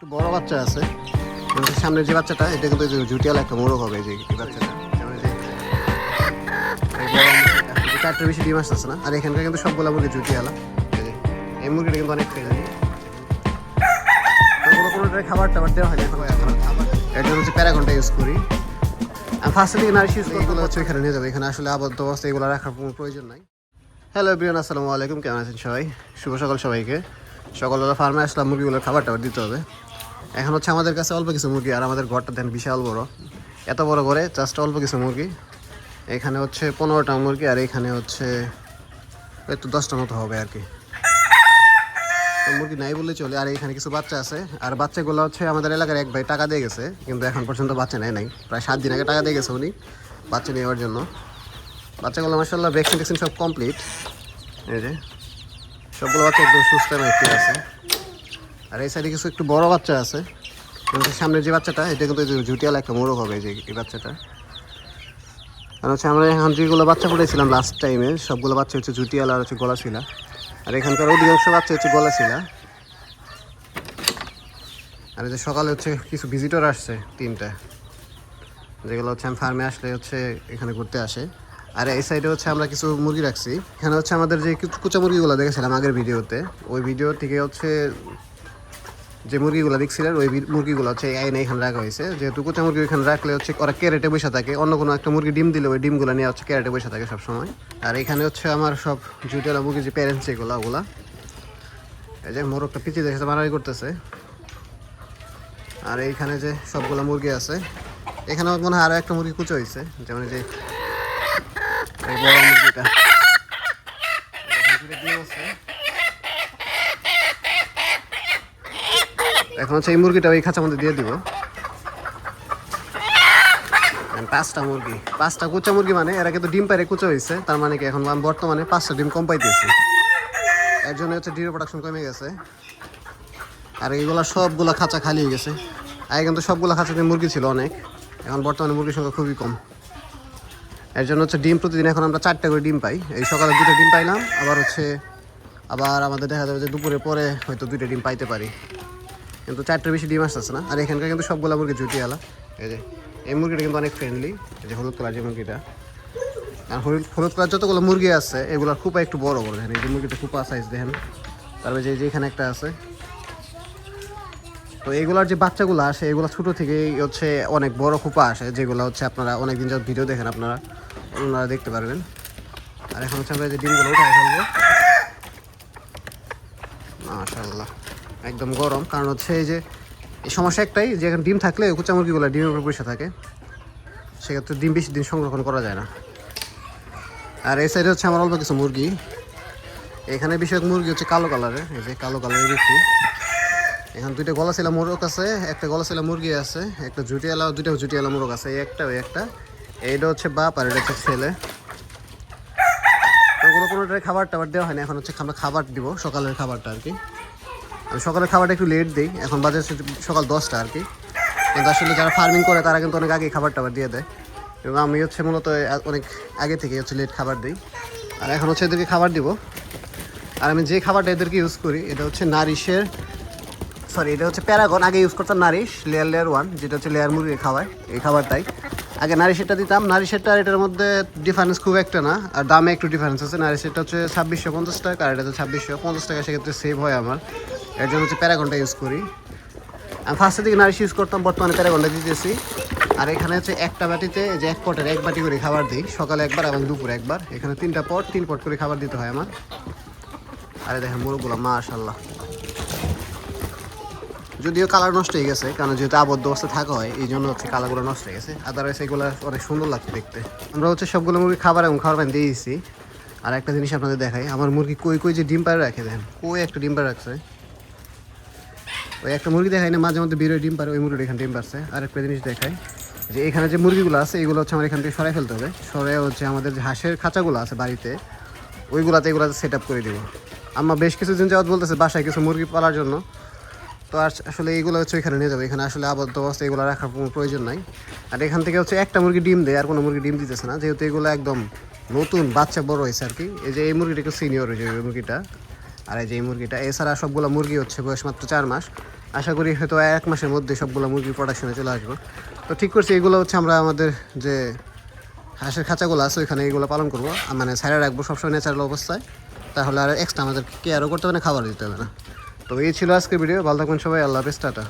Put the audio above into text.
একটু বড় বাচ্চা আছে। সামনে যে বাচ্চাটা এটা কিন্তু জুটিয়ালা একটা মোরগ হবে যে বাচ্চাটা। চারটের বেশি ডিম আসতেছে না। আর এখানকার কিন্তু সবগুলো মুরগি জুটিয়ালা এই মুরগিটা কিন্তু অনেক ফ্রেন্ডলি কোনো কোনোটার খাবার টাবার দেওয়া হয় এখন। এখন খাবার এর জন্য হচ্ছে প্যারাগনটা ইউজ করি। নারিশ ইউজ এগুলো হচ্ছে এখানে নিয়ে যাব। এখানে আসলে আবদ্ধ অবস্থায় এগুলো রাখার কোনো প্রয়োজন নাই। হ্যালো আসসালামু আলাইকুম। কেমন আছেন সবাই? শুভ সকাল সবাইকে। সকালবেলা ফার্মে আসলাম মুরগিগুলোর খাবার টাবার দিতে হবে। এখন হচ্ছে আমাদের কাছে অল্প কিছু মুরগি, আর আমাদের ঘরটা দেন বিশাল বড়। এত বড় করে জাস্ট অল্প কিছু মুরগি। এখানে হচ্ছে পনেরোটা মুরগি, আর এখানে হচ্ছে একটু দশটা মতো হবে আর কি। মুরগি নাই বললে চলে। আর এখানে কিছু বাচ্চা আছে। আর বাচ্চাগুলো হচ্ছে আমাদের এলাকার এক ভাই টাকা দিয়ে গেছে, কিন্তু এখন পর্যন্ত বাচ্চা নেয় নাই। প্রায় সাত দিন আগে টাকা দিয়ে গেছে উনি বাচ্চা নেওয়ার জন্য। বাচ্চাগুলো মাসাল্লাহ ভ্যাকসিন ট্যাকসিন সব কমপ্লিট এই যে, সবগুলো বাচ্চা একদম সুস্থ আছে। আর এই সাইডে কিছু একটু বড় বাচ্চা আছে। সামনের যে বাচ্চাটা, এটা কিন্তু জুটিয়ালা একটা মোরগ হবে যে এই বাচ্চাটা। কারণ হচ্ছে আমরা এখন যেগুলো বাচ্চা ফুটেছিলাম লাস্ট টাইমে সবগুলো বাচ্চা হচ্ছে জুটিয়ালা আর হচ্ছে গলাশিলা। আর এখানকার অধিকাংশ বাচ্চা হচ্ছে গলাশিলা। আর যে সকালে হচ্ছে কিছু ভিজিটর আসছে তিনটা। যেগুলো হচ্ছে আমি ফার্মে আসলে হচ্ছে এখানে ঘুরতে আসে। আর এই সাইডে হচ্ছে আমরা কিছু মুরগি রাখছি। এখানে হচ্ছে আমাদের যে কুচা মুরগিগুলো দেখেছিলাম আগের ভিডিওতে ওই ভিডিও থেকে হচ্ছে যে মুরগিগুলো দেখছিলেন, ওই মুরগিগুলো হচ্ছে আইনে এখানে রাখা হয়েছে। যেহেতু কুচা মুরগি এখানে রাখলে হচ্ছে ওরা ক্যারেটে বসে থাকে। অন্য কোনো একটা মুরগি ডিম দিলে ওই ডিমগুলো নিয়ে হচ্ছে ক্যারেটে বসে থাকে সবসময়। আর এখানে হচ্ছে আমার সব জুটেলা মুরগি যে প্যারেন্টস এগুলো, ওগুলা। এই যে মোরগটা পিছিয়ে দেখেছে মারামারি করতেছে। আর এইখানে যে সবগুলো মুরগি আছে, এখানে মনে হয় আরও একটা মুরগি কুচো হয়েছে, যেমন যে আছে। এখন হচ্ছে এই মুরগিটা ওই খাঁচার মধ্যে দিয়ে দিব। পাঁচটা মুরগি। পাঁচটা কুচা মুরগি মানে এরা কিন্তু ডিম পাইরে কুচো হয়েছে, তার মানে কি এখন আমি বর্তমানে পাঁচটা ডিম কম পাইতেছি। এর জন্য হচ্ছে ডিমের প্রোডাকশন কমে গেছে। আর এইগুলা সবগুলা খাঁচা খালি হয়ে গেছে। আগে কিন্তু সবগুলা খাঁচাতে মুরগি ছিল অনেক, এখন বর্তমানে মুরগির সংখ্যা খুবই কম। এর জন্য হচ্ছে ডিম প্রতিদিন এখন আমরা চারটা করে ডিম পাই। এই সকালে দুটো ডিম পাইলাম, আবার হচ্ছে, আবার আমাদের দেখা যাবে যে দুপুরে পরে হয়তো দুইটা ডিম পাইতে পারি। কিন্তু চারটার বেশি ডিম আসতেছে না। আর এখানকার কিন্তু সবগুলা মুরগি আলা। এই যে, এই মুরগিটা কিন্তু অনেক ফ্রেন্ডলি এই যে হলুদ কালার যে মুরগিটা। আর হলুদ হলুদ কালার যতগুলো মুরগি আছে, এগুলোর খুপা একটু বড় বড় দেখেন। এই যে মুরগিটা খুপা সাইজ দেখেন। তারপরে যে এখানে একটা আছে। তো এগুলার যে বাচ্চাগুলো আসে, এগুলো ছোটো থেকেই হচ্ছে অনেক বড় খোপা আসে, যেগুলো হচ্ছে আপনারা অনেক দিন যাওয়ার ভিডিও দেখেন আপনারা। ওনারা দেখতে পারবেন। আর এখন হচ্ছে আমরা যে ডিমগুলো উঠাই ফেলব। মাশাল্লাহ একদম গরম। কারণ হচ্ছে এই যে, এই সমস্যা একটাই, যে এখন ডিম থাকলে কুচা মুরগিগুলো ডিমের উপর বসে থাকে। সেক্ষেত্রে ডিম বেশি দিন সংরক্ষণ করা যায় না। আর এই সাইডে হচ্ছে আমার অল্প কিছু মুরগি। এখানে বেশিরভাগ মুরগি হচ্ছে কালো কালারের এই যে কালো কালারের বেশি এখন দুইটা গলা ছিল মোরগ আছে, একটা গলা ছিল মুরগি আছে, একটা জুটিয়ালা দুইটা জুটিয়ালা মোরগ আছে, এই একটা ওই একটা। এইটা হচ্ছে বাপ আর এটা হচ্ছে ছেলে। তো কোনো কোনোটার খাবার টাবার দেওয়া হয় না, এখন হচ্ছে আমরা খাবার দিব, সকালের খাবারটা আর কি। আমি সকালের খাবারটা একটু লেট দিই। এখন বাজে সকাল দশটা আর কি। কিন্তু আসলে যারা ফার্মিং করে, তারা কিন্তু অনেক আগে খাবার টাবার দিয়ে দেয়। এবং আমি হচ্ছে মূলত অনেক আগে থেকে হচ্ছে লেট খাবার দিই। আর এখন হচ্ছে এদেরকে খাবার দিব। আর আমি যে খাবারটা এদেরকে ইউজ করি, এটা হচ্ছে নারিশের সরি এটা হচ্ছে প্যারাগন। আগে ইউজ করতাম নারিশ লেয়ার লেয়ার ওয়ান যেটা হচ্ছে লেয়ার মুরগি খাওয়ায় এই খাবারটাই। আগে নারিশেরটা দিতাম। নারিশেরটা আর এটার মধ্যে ডিফারেন্স খুব একটা না। আর দামে একটু ডিফারেন্স আছে। নারিশেরটা হচ্ছে ছাব্বিশশো পঞ্চাশ টাকা, আর এটা হচ্ছে ছাব্বিশশো পঞ্চাশ টাকা। সেক্ষেত্রে সেভ হয় আমার। এর জন্য হচ্ছে প্যারাগনটা ইউজ করি। আমি ফার্স্টের দিকে নারিশ ইউজ করতাম, বর্তমানে প্যারাগনটা দিতেছি। আর এখানে হচ্ছে একটা বাটিতে যে এক পটের এক বাটি করে খাবার দিই, সকালে একবার এবং দুপুরে একবার। এখানে তিনটা পট, তিন পট করে খাবার দিতে হয় আমার। আরে দেখেন মুরগুলো মাশাল্লাহ যদিও কালার নষ্ট হয়ে গেছে, কারণ যেহেতু আবদ্ধ অবস্থায় থাকা হয়, এই জন্য হচ্ছে কালারগুলো নষ্ট হয়ে গেছে। আদারওয়াইজ এগুলো অনেক সুন্দর লাগছে দেখতে। আমরা হচ্ছে সবগুলো মুরগি খাবার এবং খাবার পানি দিয়ে দিয়েছি। আর একটা জিনিস আপনাদের দেখাই, আমার মুরগি কই কই যে ডিম পাড়ে রাখে, দেখেন। কই একটা ডিম পাড়ে রাখছে। ওই একটা মুরগি দেখায় না, মাঝে মধ্যে বেরোয় ডিম পারে, ওই মুরগিটা এখানে ডিম পারছে। আর একটা জিনিস দেখায় যে এখানে যে মুরগিগুলো আছে, এগুলো হচ্ছে আমার এখান থেকে সরাই ফেলতে হবে। সরে হচ্ছে আমাদের যে হাঁসের খাঁচাগুলো আছে বাড়িতে, ওইগুলাতে এগুলাতে সেট আপ করে দিব। আম্মা বেশ কিছুদিন যাওয়াত বলতেছে, বাসায় কিছু মুরগি পালার জন্য। তো আসলে এইগুলো হচ্ছে এখানে নিয়ে যাবে, এখানে আসলে আবদ্ধ অবস্থা, এগুলো রাখার কোনো প্রয়োজন নাই। আর এখান থেকে হচ্ছে একটা মুরগি ডিম দেয়, আর কোনো মুরগি ডিম দিতেছে না। যেহেতু এগুলো একদম নতুন, বাচ্চা বড় হয়েছে আর কি, এই যে এই মুরগিটা একটু সিনিয়র হয়েছে এই মুরগিটা। আর এই যে মুরগিটা, এছাড়া সবগুলো মুরগি হচ্ছে বয়স মাত্র চার মাস। আশা করি হয়তো এক মাসের মধ্যে সবগুলো মুরগি প্রোডাকশনে চলে আসব। তো ঠিক করছি, এগুলো হচ্ছে আমরা আমাদের যে হাঁসের খাঁচাগুলো আছে, ওইখানে এগুলো পালন করব। মানে ছাড়া রাখব সবসময় ন্যাচারাল অবস্থায়। তাহলে আর এক্সট্রা আমাদের কেয়ারও করতে হবে না খাবার দিতে হবে না। তো এই ছিল আজকে ভিডিও ভালো থাকুন সবাই, আল্লাহ হাফেজ, টাটা।